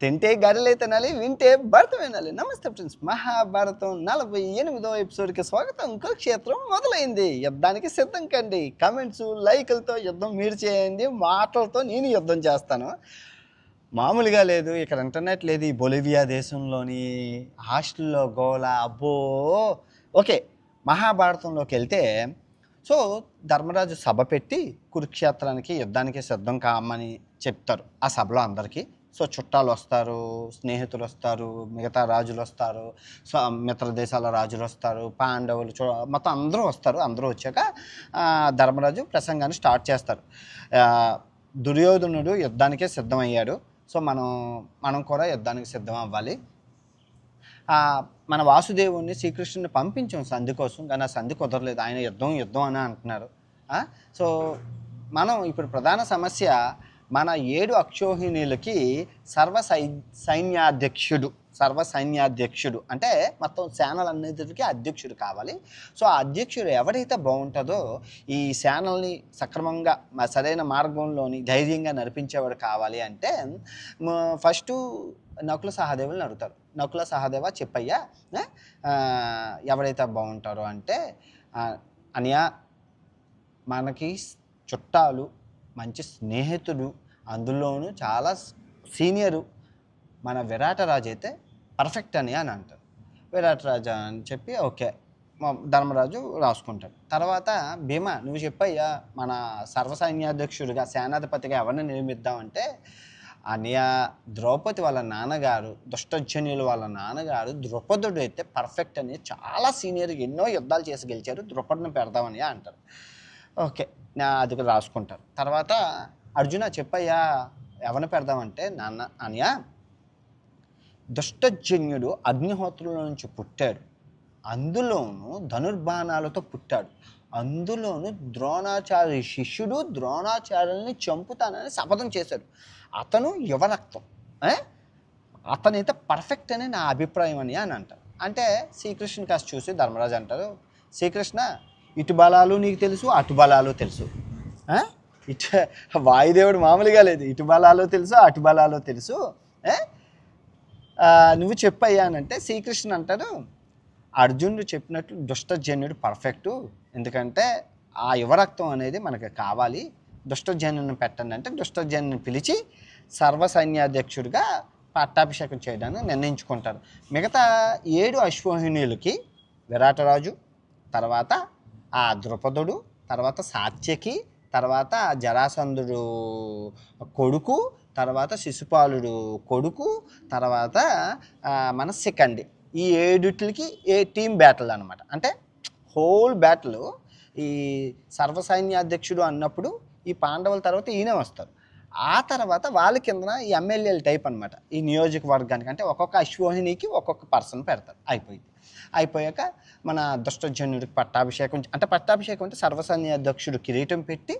తింటే గరిలే తినాలి వింటే భరతం వినాలి. నమస్తే ఫ్రెండ్స్ మహాభారతం నలభై ఎనిమిదో ఎపిసోడ్కి స్వాగతం. కురుక్షేత్రం మొదలైంది. యుద్ధానికి సిద్ధం కండి. కమెంట్స్ లైకులతో యుద్ధం మీరు చేయండి. మాటలతో నేను యుద్ధం చేస్తాను. మామూలుగా లేదు. ఇక్కడ ఇంటర్నెట్ లేదు. ఈ బొలివియా దేశంలోని హాస్టల్లో గోల. అబ్బో! ఓకే మహాభారతంలోకి వెళ్తే సో ధర్మరాజు సభ పెట్టి కురుక్షేత్రానికి యుద్ధానికి సిద్ధం కామని చెప్తారు ఆ సభలో అందరికీ. సో చుట్టాలు వస్తారు స్నేహితులు వస్తారు మిగతా రాజులు వస్తారు సో మిత్ర దేశాల రాజులు వస్తారు పాండవులు చూ మొత్తం అందరూ వస్తారు అందరూ వచ్చాక ధర్మరాజు ప్రసంగాన్ని స్టార్ట్ చేస్తారు. దుర్యోధనుడు యుద్ధానికే సిద్ధమయ్యాడు. సో మనం మనం కూడా యుద్ధానికి సిద్ధం అవ్వాలి. మన వాసుదేవుణ్ణి శ్రీకృష్ణుని పంపించాం సంధి కోసం కానీ ఆ సంధి కుదరలేదు. ఆయన యుద్ధం యుద్ధం అని అంటున్నారు. సో మనం ఇప్పుడు ప్రధాన సమస్య మన ఏడు అక్షోహిణీలకి సర్వ సై సైన్యాధ్యక్షుడు సర్వ సైన్యాధ్యక్షుడు అంటే మొత్తం సేనలన్నిటికీ అధ్యక్షుడు కావాలి. సో ఆ అధ్యక్షుడు ఎవరైతే బాగుంటుందో ఈ సేనల్ని సక్రమంగా మ- సరైన మార్గంలోని ధైర్యంగా నడిపించేవాడు కావాలి అంటే ఫస్ట్ నకుల సహదేవుల్ని అడుగుతారు. నకుల సహదేవ చెప్పయ్యా ఎవరైతే బాగుంటారో అంటే అనియా మనకి చుట్టాలు మంచి స్నేహితుడు అందులోనూ చాలా సీనియరు మన విరాట రాజు అయితే పర్ఫెక్ట్ అని అని అంటారు. విరాట రాజా అని చెప్పి ఓకే. ధర్మరాజు రాసుకుంటాడు. తర్వాత భీమా నువ్వు చెప్పయ్యా మన సర్వసైన్యాధ్యక్షుడిగా సేనాధిపతిగా ఎవరిని నియమిద్దామంటే అనియా ద్రౌపది వాళ్ళ నాన్నగారు దుష్టజన్యులు వాళ్ళ నాన్నగారు ద్రుపదుడు అయితే పర్ఫెక్ట్ అని చాలా సీనియర్ ఎన్నో యుద్ధాలు చేసి గెలిచారు ద్రుపదిని పెడదామని అంటారు. ఓకే. అది రాసుకుంటారు. తర్వాత అర్జున చెప్పయ్యా ఎవరిని పెడదామంటే నాన్న అనియా దుష్టజన్యుడు అగ్నిహోత్రుల నుంచి పుట్టాడు. అందులోనూ ధనుర్బాణాలతో పుట్టాడు. అందులోనూ ద్రోణాచార్య శిష్యుడు ద్రోణాచార్యుల్ని చంపుతానని శపథం చేశాడు. అతను యువరక్తం అతనైతే పర్ఫెక్ట్ అని నా అభిప్రాయం అని అని అంటారు. అంటే శ్రీకృష్ణుని కాస్త చూసి ధర్మరాజు అంటారు శ్రీకృష్ణ ఇటు బలాలు నీకు తెలుసు అటు బలాలు తెలుసు. ఇటు వాయుదేవుడు మామూలుగా లేదు. ఇటు బలాలు తెలుసు అటు బలాలు తెలుసు. నువ్వు చెప్పయ్యానంటే అని శ్రీకృష్ణ అంటారు అర్జునుడు చెప్పినట్టు దుష్టజన్యుడు పర్ఫెక్టు ఎందుకంటే ఆ యువరక్తం అనేది మనకు కావాలి. దుష్టజన్యుని పెట్టండి అంటే దుష్టజన్యుని పిలిచి సర్వ సైన్యాధ్యక్షుడిగా పట్టాభిషేకం చేయడానికి నిర్ణయించుకుంటారు. మిగతా ఏడు అశ్వహిణులకి విరాటరాజు తర్వాత ఆ ద్రుపదుడు తర్వాత సాత్యకి తర్వాత జరాసంధుడు కొడుకు తర్వాత శిశుపాలుడు కొడుకు తర్వాత మన సికండి. ఈ ఏడుట్లకి ఏ టీం బ్యాటిల్ అనమాట అంటే హోల్ బ్యాటిల్ ఈ సర్వసైన్యాధ్యక్షుడు అన్నప్పుడు ఈ పాండవుల తర్వాత ఈయన వస్తారు. ఆ తర్వాత వాళ్ళ కిందన ఈ ఎమ్మెల్యేల టైప్ అనమాట ఈ నియోజకవర్గానికి అంటే ఒక్కొక్క అశ్వహినికి ఒక్కొక్క పర్సన్ పెడతారు. అయిపోయింది. అయిపోయాక మన దుష్టజన్యుడికి పట్టాభిషేకం అంటే పట్టాభిషేకం అంటే సర్వసైన్య అధ్యక్షుడు కిరీటం పెట్టి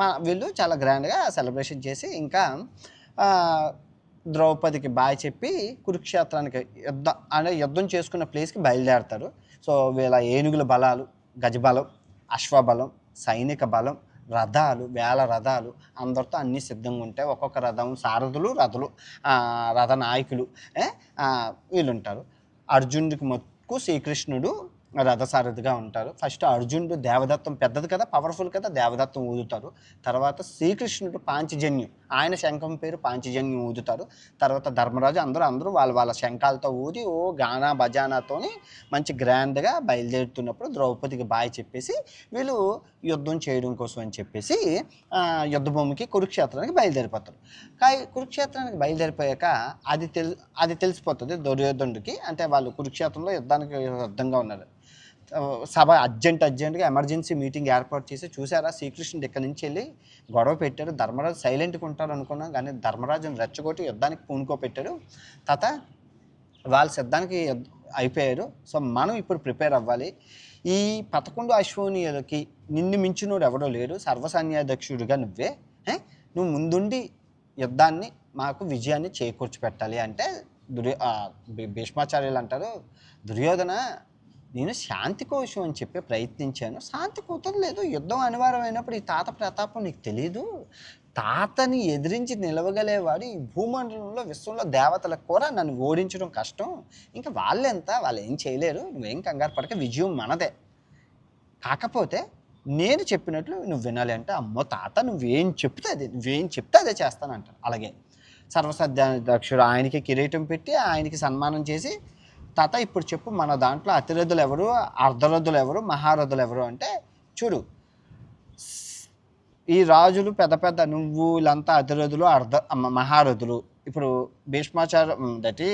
మా వీళ్ళు చాలా గ్రాండ్గా సెలబ్రేషన్ చేసి ఇంకా ద్రౌపదికి బాయ్ చెప్పి కురుక్షేత్రానికి యుద్ధం అంటే యుద్ధం చేసుకున్న ప్లేస్కి బయలుదేరతారు. సో వీళ్ళ ఏనుగుల బలాలు గజబలం అశ్వబలం సైనిక బలం రథాలు వేల రథాలు అందరితో అన్నీ సిద్ధంగా ఉంటాయి ఒక్కొక్క రథం సారథులు రథులు రథ నాయకులు వీళ్ళుంటారు అర్జునుడికి మొక్కు శ్రీకృష్ణుడు రథసారథిగా ఉంటారు. ఫస్ట్ అర్జునుడు దేవదత్తం పెద్దది కదా పవర్ఫుల్ కదా దేవదత్తం ఊదుతారు. తర్వాత శ్రీకృష్ణుడు పాంచజన్యం ఆయన శంఖం పేరు పాంచజన్యం ఊదుతారు. తర్వాత ధర్మరాజు అందరూ అందరూ వాళ్ళ వాళ్ళ శంఖాలతో ఊది ఓ గానా భజానాతోని మంచి గ్రాండ్గా బయలుదేరుతున్నప్పుడు ద్రౌపదికి బాయ్ చెప్పేసి వీళ్ళు యుద్ధం చేయడం కోసం అని చెప్పేసి యుద్ధభూమికి కురుక్షేత్రానికి బయలుదేరిపోతారు. కానీ కురుక్షేత్రానికి బయలుదేరిపోయాక అది తెలి అది తెలిసిపోతుంది దుర్యోధనుడికి. అంటే వాళ్ళు కురుక్షేత్రంలో యుద్ధానికి యుద్ధంగా ఉన్నారు. సభ అర్జెంట్ అర్జెంట్గా ఎమర్జెన్సీ మీటింగ్ ఏర్పాటు చేసి చూసారా శ్రీకృష్ణుడు ఇక్కడి నుంచి వెళ్ళి గొడవ పెట్టాడు. ధర్మరాజు సైలెంట్గా ఉంటారు అనుకున్నాం కానీ ధర్మరాజుని రెచ్చగొట్టి యుద్ధానికి పూనుకోపెట్టాడు పెట్టాడు. వాళ్ళ సిద్ధానికి అయిపోయారు సో మనం ఇప్పుడు ప్రిపేర్ అవ్వాలి. ఈ పదకొండు అశ్వనీయులకి నిన్ను మించినోడు ఎవడో లేడు. సర్వసైన్యాధ్యక్షుడిగా నువ్వే. నువ్వు ముందుండి యుద్ధాన్ని మాకు విజయాన్ని చేకూర్చి పెట్టాలి అంటే దుర్యో భీష్మాచార్యులు అంటారు దుర్యోధన నేను శాంతి కోసం అని చెప్పి ప్రయత్నించాను. శాంతి కుదరలేదు యుద్ధం అనివార్యమైనప్పుడు ఈ తాత ప్రతాపం నీకు తెలియదు తాతని ఎదిరించి నిలవగలేవాడు ఈ భూమండలంలో విశ్వంలో దేవతలకు కూడా నన్ను ఓడించడం కష్టం. ఇంకా వాళ్ళెంత? వాళ్ళు ఏం చేయలేరు. నువ్వేం కంగారు పడక. విజయం మనదే. కాకపోతే నేను చెప్పినట్లు నువ్వు వినాలంటే అమ్మో తాత నువ్వేం చెప్తే అదే నువ్వేం చెప్తే అదే చేస్తానంటారు. అలాగే సర్వసద్యాధ్యక్షుడు ఆయనకి కిరీటం పెట్టి ఆయనకి సన్మానం చేసి తాత ఇప్పుడు చెప్పు మన దాంట్లో అతిరథులు ఎవరు అర్ధరథులు ఎవరు మహారథులు ఎవరు అంటే చూడు. ఈ రాజులు పెద్ద పెద్ద నువ్వు వీళ్ళంతా అతిరథులు అర్ధ మహారథులు. ఇప్పుడు భీష్మాచార్య దటి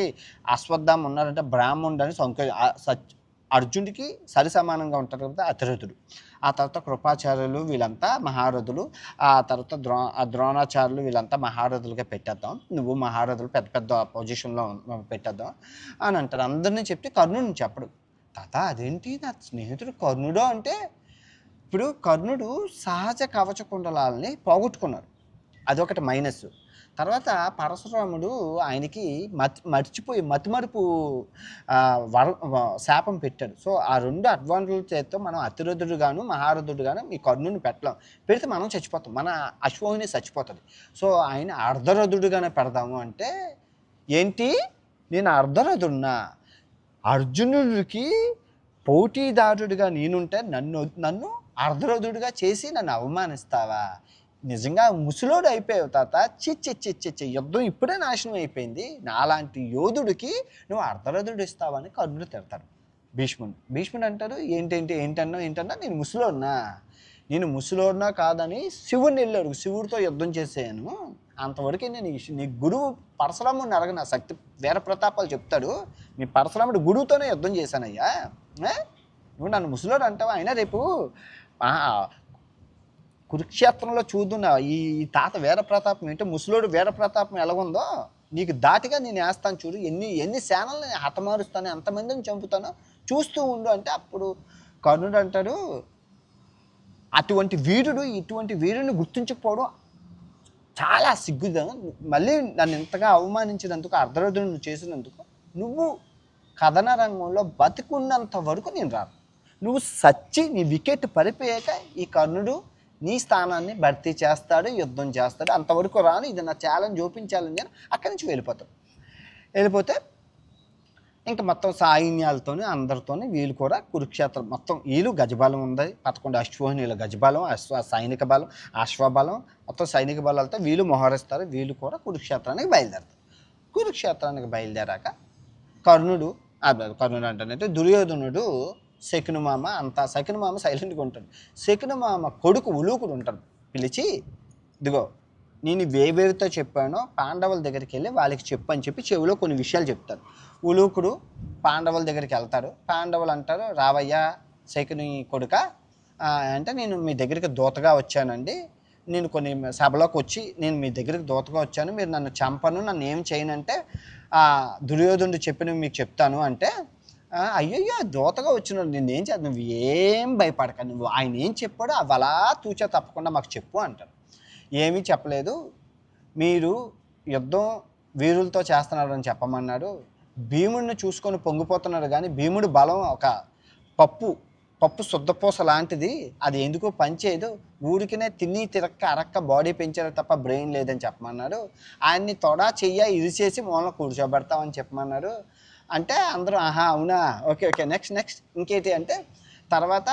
అశ్వత్థామ ఉన్నారంటే బ్రాహ్మణుడు అని సంక సచ్ అర్జునుడికి సరి సమానంగా ఉంటారు కదా అతిరథుడు. ఆ తర్వాత కృపాచార్యులు వీళ్ళంతా మహారథులు ఆ తర్వాత ద్రో ఆ ద్రోణాచార్యులు వీళ్ళంతా మహారథులుగా పెట్టేద్దాం. నువ్వు మహారథులు పెద్ద పెద్ద పొజిషన్లో పెట్టేద్దాం అని అంటారు. అందరినీ చెప్తే కర్ణుడిని చెప్పడు. తాత అదేంటి నా స్నేహితుడు కర్ణుడు అంటే ఇప్పుడు కర్ణుడు సహజ కవచ కుండలాలని పోగొట్టుకున్నారు అదొకటి మైనస్. తర్వాత పరశురాముడు ఆయనకి మతి మర్చిపోయి మతిమరుపు వర శాపం పెట్టాడు. సో ఆ రెండు అడ్వాంటేజ్ చేత్తో మనం అతిరథుడుగాను మహారథుడుగాను ఈ కర్ణుని పెట్టలేం. పెడితే మనం చచ్చిపోతాం. మన అశ్వహిని చచ్చిపోతుంది. సో ఆయన అర్ధరథుడుగానే పెడదాము అంటే ఏంటి? నేను అర్ధరథుడున్నా అర్జునుడికి పోటీదారుడిగా నేనుంటే నన్ను నన్ను అర్ధరథుడిగా చేసి నన్ను అవమానిస్తావా? నిజంగా ముసలోడు అయిపోయావు తాత. చిచ్చి చిచ్చి యుద్ధం ఇప్పుడే నాశనం అయిపోయింది. నాలాంటి యోధుడికి నువ్వు అర్ధరథుడు ఇస్తావని కర్ణుడు తిడతాడు భీష్ముడు. భీష్ముడు అంటారు ఏంటేంటి ఏంటన్నా ఏంటన్నా? నేను ముసలోడినా? నేను ముసలోడినా కాదని శివుడిని వెళ్ళాడు. శివుడితో యుద్ధం చేసాను అంతవరకు నేను నీ గురువు పరశురాముడిని అడగ నా శక్తి వీర ప్రతాపాలు చెప్తాడు. నీ పరశురాముడు గురువుతోనే యుద్ధం చేశానయ్యా. ఏ? నువ్వు నన్ను ముసలోడు అంటావా? అయినా రేపు కురుక్షేత్రంలో చూదున్న ఈ తాత వీర ప్రతాపం ఏంటో ముసలోడు వీర ప్రతాపం ఎలాగుందో నీకు దాటిగా నేను వేస్తాను చూడు. ఎన్ని ఎన్ని సేనల్ని హతమారుస్తాను ఎంతమందిని చంపుతానో చూస్తూ ఉండు అంటే అప్పుడు కర్ణుడు అంటాడు అటువంటి వీరుడు ఇటువంటి వీరుని గుర్తించకపోవడం చాలా సిగ్గుదా? మళ్ళీ నన్ను ఇంతగా అవమానించినందుకు అర్ధరథుడు చేసినందుకు నువ్వు కథన రంగంలో బతికున్నంత వరకు నేను రాను. నువ్వు సచ్చి నీ వికెట్ పడిపోయాక ఈ కర్ణుడు నీ స్థానాన్ని భర్తీ చేస్తాడు యుద్ధం చేస్తాడు అంతవరకు రాను ఇది నా ఛాలెంజ్ చూపించాలని నేను అక్కడి నుంచి వెళ్ళిపోతాను వెళ్ళిపోతే ఇంకా మొత్తం సాయన్యాలతోని అందరితోని వీళ్ళు కూడా కురుక్షేత్రం మొత్తం వీళ్ళు గజబలం ఉంది. పదకొండు అశ్వహనీయుల గజబలం అశ్వ సైనిక బలం అశ్వబలం మొత్తం సైనిక బలాలతో వీళ్ళు మోహరిస్తారు వీళ్ళు కూడా కురుక్షేత్రానికి బయలుదేరుతారు. కురుక్షేత్రానికి బయలుదేరాక కర్ణుడు కర్ణుడు అంటే దుర్యోధనుడు శకునమామ అంతా శకునమామ సైలెంట్గా ఉంటాడు. శకునమామ కొడుకు ఉలూకుడు ఉంటాడు. పిలిచి ఇదిగో నేను వేవేవితో చెప్పానో పాండవుల దగ్గరికి వెళ్ళి వాళ్ళకి చెప్పు అని చెప్పి చెవిలో కొన్ని విషయాలు చెప్తారు. ఉలూకుడు పాండవుల దగ్గరికి వెళ్తారు పాండవులు అంటారు రావయ్యా శకుని కొడుక అంటే నేను మీ దగ్గరికి దూతగా వచ్చానండి. నేను కొన్ని సభలోకి వచ్చి నేను మీ దగ్గరికి దూతగా వచ్చాను. మీరు నన్ను చంపను నన్ను ఏం చేయనంటే అంటే దుర్యోధనుడు చెప్పినవి మీకు చెప్తాను అంటే అయ్యయ్యో దూతగా వచ్చినాడు. నేను ఏం చేద్దాం? నువ్వు ఏం భయపడక. నువ్వు ఆయన ఏం చెప్పాడో అవి అలా తూచా తప్పకుండా మాకు చెప్పు అంటారు ఏమీ చెప్పలేదు. మీరు యుద్ధం వీరులతో చేస్తున్నారు అని చెప్పమన్నాడు. భీముడిని చూసుకొని పొంగిపోతున్నాడు కానీ భీముడి బలం ఒక పప్పు పప్పు శుద్ధపూస లాంటిది. అది ఎందుకు పనిచేయదు ఊరికినే తిని తిరక్క అరక్క బాడీ పెంచారు తప్ప బ్రెయిన్ లేదని చెప్పమన్నాడు. ఆయన్ని తొడా చెయ్య ఇది చేసి మూలన కూర్చోబెడతామని చెప్పమన్నారు అంటే అందరూ ఆహా అవునా? ఓకే ఓకే నెక్స్ట్ నెక్స్ట్ ఇంకేంటి అంటే తర్వాత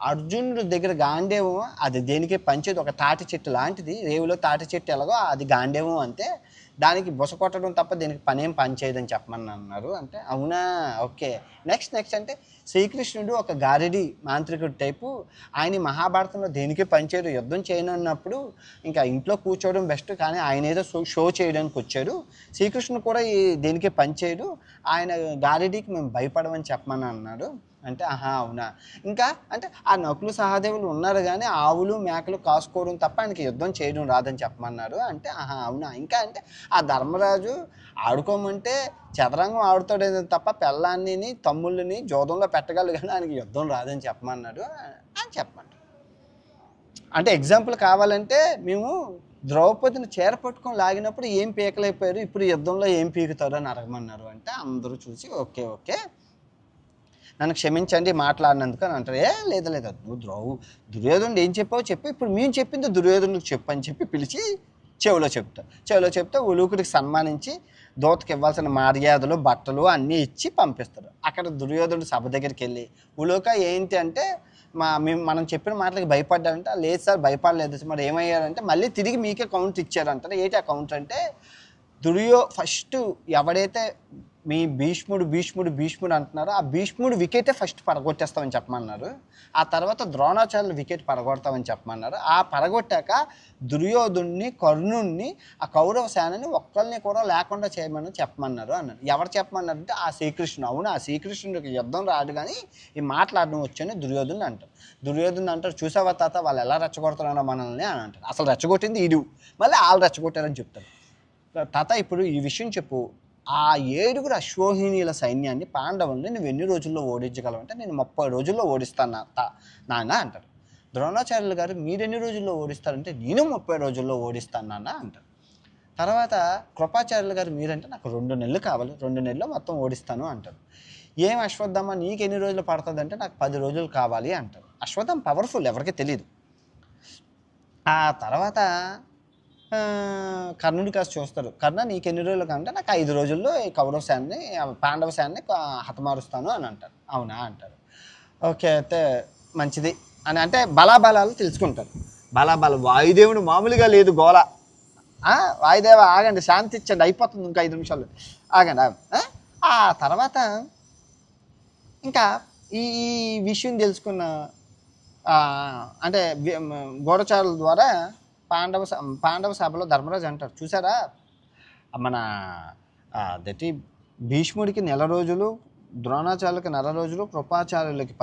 అర్జునుడి దగ్గర గాంధేవం అది దేనికి పంచేది? ఒక తాటి చెట్టు లాంటిది. రేవులో తాటి చెట్టు ఎలాగో అది గాంధేవం అంతే. దానికి బుస కొట్టడం తప్ప దీనికి పనేం పనిచేయదని చెప్పమని అన్నారు అంటే అవునా? ఓకే. నెక్స్ట్ నెక్స్ట్ అంటే శ్రీకృష్ణుడు ఒక గారిడి మాంత్రికుడి టైపు. ఆయన మహాభారతంలో దేనికి పనిచేయడు యుద్ధం చేయనన్నప్పుడు ఇంకా ఇంట్లో కూర్చోవడం బెస్ట్ కానీ ఆయన ఏదో షో షో చేయడానికి వచ్చాడు. శ్రీకృష్ణుడు కూడా ఈ దేనికి పనిచేయడు. ఆయన గారిడికి మేము భయపడమని చెప్పమని అన్నాడు అంటే ఆహా అవునా? ఇంకా అంటే ఆ నకులు సహదేవులు ఉన్నారు కానీ ఆవులు మేకలు కాసుకోవడం తప్ప ఆయనకి యుద్ధం చేయడం రాదని చెప్పమన్నారు. అంటే ఆహా అవునా? ఇంకా అంటే ఆ ధర్మరాజు ఆడుకోమంటే చదరంగం ఆడుతాడేది తప్ప పెళ్ళాన్ని తమ్ముళ్ళని జోదంలో పెట్టగలరు కానీ ఆయనకి యుద్ధం రాదని చెప్పమన్నాడు అని చెప్పమంటారు అంటే ఎగ్జాంపుల్ కావాలంటే మేము ద్రౌపదిని చీర పట్టుకొని లాగినప్పుడు ఏం పీకలేకపోయారు ఇప్పుడు యుద్ధంలో ఏం పీకుతారు అని అడగమన్నారు అంటే అందరూ చూసి ఓకే ఓకే. నన్ను క్షమించండి మాట్లాడినందుకు అని అంటారు. ఏ లేదు లేదు నువ్వు ద్రోవు దుర్యోధనుడు ఏం చెప్పావో చెప్పి. ఇప్పుడు మేము చెప్పింది దుర్యోధనుడికి చెప్పు అని చెప్పి పిలిచి చెవిలో చెప్తా. చెవిలో చెప్తే ఉలూకుడికి సన్మానించి దోతకి ఇవ్వాల్సిన మర్యాదలు బట్టలు అన్నీ ఇచ్చి పంపిస్తారు. అక్కడ దుర్యోధనుడు సభ దగ్గరికి వెళ్ళి ఉలూక ఏంటి అంటే మా మేము మనం చెప్పిన మాటలకి భయపడ్డారంటే లేదు సార్ భయపడలేదు మరి ఏమయ్యారంటే మళ్ళీ తిరిగి మీకే కౌంట్ ఇచ్చారంటారు ఏంటి ఆ కౌంట్ అంటే దుర్యో ఫస్ట్ ఎవడైతే మీ భీష్ముడు భీష్ముడు భీష్ముడు అంటున్నారు. ఆ భీష్ముడు వికెటే ఫస్ట్ పడగొట్టేస్తామని చెప్పమన్నారు. ఆ తర్వాత ద్రోణాచార్యులు వికెట్ పడగొడతామని చెప్పమన్నారు. ఆ పడగొట్టాక దుర్యోధుణ్ణి కర్ణుణ్ణి ఆ కౌరవ సేనని ఒక్కరిని కూడా లేకుండా చేయమని చెప్పమన్నారు అన్నారు. ఎవరు చెప్పమన్నారు అంటే ఆ శ్రీకృష్ణుడు. అవును? ఆ శ్రీకృష్ణుడికి యుద్ధం రాదు కానీ ఈ మాట్లాడడం వచ్చని దుర్యోధుని అంటారు దుర్యోధుని అంటారు చూసావా తాత వాళ్ళు ఎలా రెచ్చగొడుతున్నారో మనల్ని? అని అంటారు అసలు రెచ్చగొట్టింది ఇడు మళ్ళీ వాళ్ళు రెచ్చగొట్టారని చెప్తారు తాత ఇప్పుడు ఈ విషయం చెప్పు. ఆ ఏడుగురు అశ్వోహినీల సైన్యాన్ని పాండవుల్ని నువ్వు ఎన్ని రోజుల్లో ఓడించగలవంటే నేను ముప్పై రోజుల్లో ఓడిస్తాను తా- నాన్న అంటారు. ద్రోణాచార్యులు గారు మీరెన్ని రోజుల్లో ఓడిస్తారంటే నేను ముప్పై రోజుల్లో ఓడిస్తాను నాన్న అంటారు. తర్వాత కృపాచార్యులు గారు మీరంటే నాకు రెండు నెలలు కావాలి రెండు నెలలు మొత్తం ఓడిస్తాను అంటారు. ఏం అశ్వత్థమ్మ నీకు ఎన్ని రోజులు పడుతుంది అంటే నాకు పది రోజులు కావాలి అంటారు. అశ్వత్థం పవర్ఫుల్ ఎవరికి తెలియదు ఆ తర్వాత కర్ణుడి కాస్త చూస్తారు. కర్ణ నీకు ఎన్ని రోజులు కంటే నాకు ఐదు రోజుల్లో ఈ కౌరవ సేనని ఆ, పాండవ సేనని ఆ, హతమారుస్తాను అని అంటారు. అవునా అంటారు. ఓకే అయితే మంచిది అని అంటే బలాబలాలు తెలుసుకుంటారు. బలాబల వాయుదేవుడు మామూలుగా లేదు ఆ, వాయుదేవ ఆగండి శాంతి ఇచ్చండి అయిపోతుంది ఇంకా ఐదు నిమిషాలు. ఆగండి. ఆ? తర్వాత ఇంకా ఈ ఈ విషయం తెలుసుకున్న అంటే గూఢచారుల ద్వారా పాండవ పాండవ సభలో ధర్మరాజు అంటారు. చూసారా? మన దటి భీష్ముడికి నెల రోజులు ద్రోణాచార్యులకి నెల రోజులు కృపాచార్యులకి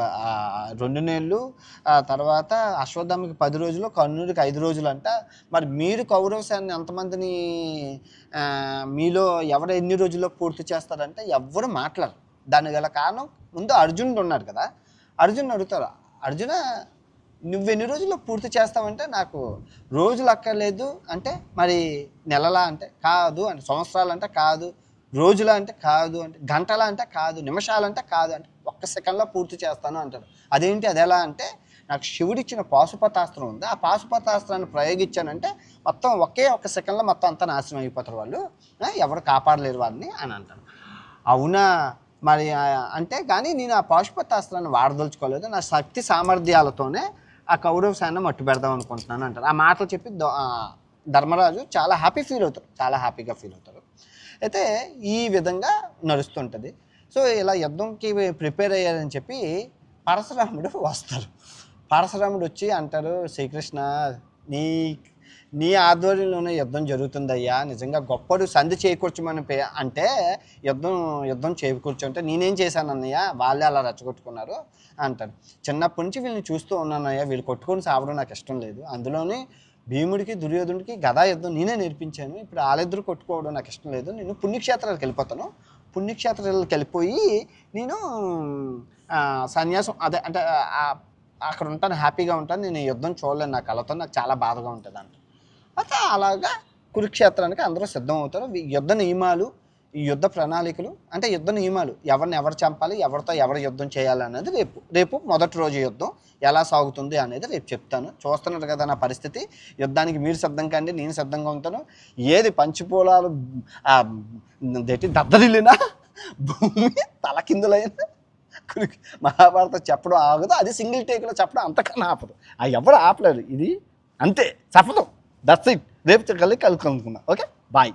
రెండు నెలలు ఆ తర్వాత అశ్వత్థామకి పది రోజులు కర్ణుడికి ఐదు రోజులు అంట. మరి మీరు కౌరవ ఎంతమందిని మీలో ఎవరు ఎన్ని రోజుల్లో పూర్తి చేస్తారంటే ఎవరు మాట్లాడరు. దాని గల కారణం ముందు అర్జునుడు ఉన్నాడు కదా. అర్జున్ అడుగుతారు అర్జున నువ్వెన్ని రోజుల్లో పూర్తి చేస్తావంటే నాకు రోజులు అక్కర్లేదు అంటే మరి నెలలా అంటే కాదు అంటే సంవత్సరాలు అంటే కాదు రోజుల అంటే కాదు అంటే గంటల అంటే కాదు నిమిషాలంటే కాదు అంటే ఒక్క సెకండ్లో పూర్తి చేస్తాను అంటారు అదేంటి అది ఎలా అంటే నాకు శివుడిచ్చిన పాశుపతాస్త్రం ఉంది. ఆ పాశుపతాస్త్రాన్ని ప్రయోగించానంటే మొత్తం ఒకే ఒక్క సెకండ్లో మొత్తం అంతా నాశనం అయిపోతారు వాళ్ళు. ఎవరు కాపాడలేరు వాళ్ళని అని అంటారు అవునా? మరి అంటే కానీ నేను ఆ పాశుపతాస్త్రాన్ని వాడదలుచుకోలేదు. నా శక్తి సామర్థ్యాలతోనే ఆ కౌరవ సేన మట్టు పెడదాం అనుకుంటున్నాను అంటారు. ఆ మాటలు చెప్పి ధర్మరాజు చాలా హ్యాపీ ఫీల్ అవుతారు. చాలా హ్యాపీగా ఫీల్ అవుతారు. అయితే ఈ విధంగా నడుస్తుంటుంది. సో ఇలా యుద్ధంకి ప్రిపేర్ అయ్యారని చెప్పి పరశురాముడు వస్తారు. పరశురాముడు వచ్చి అంటారు శ్రీకృష్ణ నీ నీ ఆధ్వర్యంలోనే యుద్ధం జరుగుతుందయ్యా. నిజంగా గొప్పడు సంధి చేకూర్చమని పే అంటే యుద్ధం యుద్ధం చేకూర్చు అంటే నేనేం చేశానన్నయ్య? వాళ్ళే అలా రెచ్చగొట్టుకున్నారు అంటారు. చిన్నప్పటి నుంచి వీళ్ళని చూస్తూ ఉన్నానయ్యా. వీళ్ళు కొట్టుకొని సావడం నాకు ఇష్టం లేదు. అందులోని భీముడికి దుర్యోధనుడికి గదా యుద్ధం నేనే నేర్పించాను. ఇప్పుడు వాళ్ళిద్దరు కొట్టుకోవడం నాకు ఇష్టం లేదు. నేను పుణ్యక్షేత్రాలకు వెళ్ళిపోతాను. పుణ్యక్షేత్రాలకు వెళ్ళిపోయి నేను సన్యాసం అదే అంటే అక్కడ ఉంటాను హ్యాపీగా ఉంటాను. నేను ఈ యుద్ధం చూడలేను నా కళతో నాకు చాలా బాధగా ఉంటుంది అంట అయితే అలాగా కురుక్షేత్రానికి అందరూ సిద్ధం అవుతారు ఈ యుద్ధ నియమాలు ఈ యుద్ధ ప్రణాళికలు అంటే యుద్ధ నియమాలు ఎవరిని ఎవరు చంపాలి ఎవరితో ఎవరు యుద్ధం చేయాలి అనేది రేపు రేపు మొదటి రోజు యుద్ధం ఎలా సాగుతుంది అనేది రేపు చెప్తాను. చూస్తున్నారు కదా నా పరిస్థితి. యుద్ధానికి మీరు సిద్ధం కండి నేను సిద్ధంగా ఉంటాను. ఏది పంచిపోలాలు దద్దరిల్లినా భూమి తలకిందులైన మహాభారతం చెప్పడం ఆగదు అది సింగిల్ టేక్లో చెప్పడం అంతకన్నా ఆపదు. ఆ ఎవరు ఆపలేరు ఇది అంతే చెప్పదు. దట్స్ ఇట్ రేపు కలిగి కలుసుకుంటున్నా ఓకే బాయ్